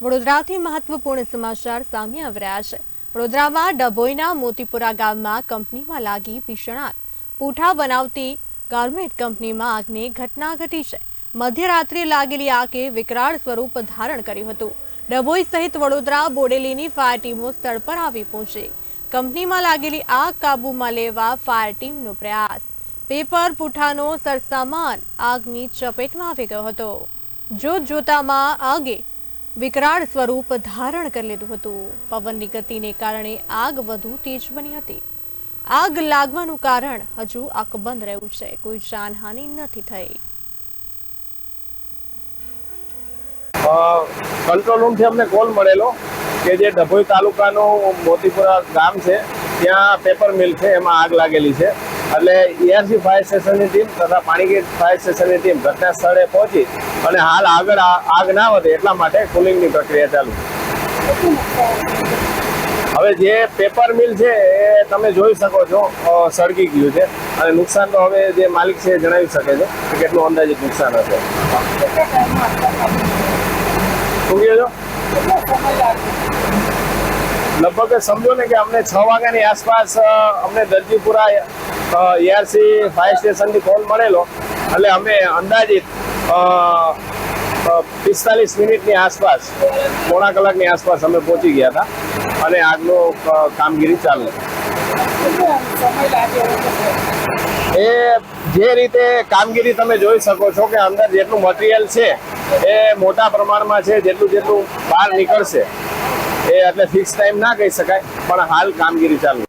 વડોદરાથી મહત્વપૂર્ણ સમાચાર સામે આવ્યા છે. વડોદરામાં ડભોઈના મોતીપુરા ગામમાં કંપનીમાં લાગી ભીષણ આગ પૂઠા બનાવતી ગાર્મેન્ટ કંપનીમાં આગની ઘટના ઘટી છે. મધ્યરાત્રે લાગેલી આગે વિકરાળ સ્વરૂપ ધારણ કર્યું હતું. ડભોઈ સહિત વડોદરા બોડેલીની ફાયર ટીમો સ્થળ પર આવી પહોંચી. કંપનીમાં લાગેલી આગ કાબૂમાં લેવા ફાયર ટીમનો પ્રયાસ. પેપર પૂઠાનો સરસામાન આગની ચપેટમાં આવી ગયો હતો. જોત જોતામાં આગે વિકરાળ સ્વરૂપ ધારણ કરી લીધું હતું. પવનની ગતિને કારણે આગ વધુ તેજ બની હતી. આગ લાગવાનું કારણ હજુ અકબંધ રહ્યું છે. કોઈ જાનહાનિ નથી થઈ. કંટ્રોલ રૂમથી અમને કોલ મળેલો કે જે ડભોઈ તાલુકાનું મોતીપુરા ગામ છે, ત્યાં પેપર મિલ છે, એમાં આગ લાગેલી છે. એટલે ઈઆરસી ફાયર સ્ટેશનની ટીમ તથા પાણીગેટ ફાયર સ્ટેશનની ટીમ ઘટના સ્થળે પહોંચી અને હાલ આગળ આગ ના વધે એટલા માટે કુલિંગની પ્રક્રિયા ચાલુ. હવે જે પેપર મિલ છે એ તમે જોઈ શકો છો સળગી ગયું છે. અને નુકસાન તો હવે જે માલિક છે એ જણાવી શકે છે કેટલું અંદાજિત નુકસાન હશે. શું કહો છો? લગભગ સમજો ને કે અમને છ વાગ્યાની આસપાસ અમને દરજીપુરા એઆરસી ફાયર સ્ટેશનથી કોલ મળેલો. એટલે અમે અંદાજિત પિસ્તાલીસ મિનિટની આસપાસ, પોણા કલાકની આસપાસ અમે પહોંચી ગયા હતા અને આગનો કામગીરી ચાલુ. એ જે રીતે કામગીરી તમે જોઈ શકો છો કે અંદર જેટલું મટીરિયલ છે, એ મોટા પ્રમાણમાં છે, જેટલું જેટલું બહાર નીકળશે એ એટલે ફિક્સ ટાઈમ ના કહી શકાય પણ હાલ કામગીરી ચાલુ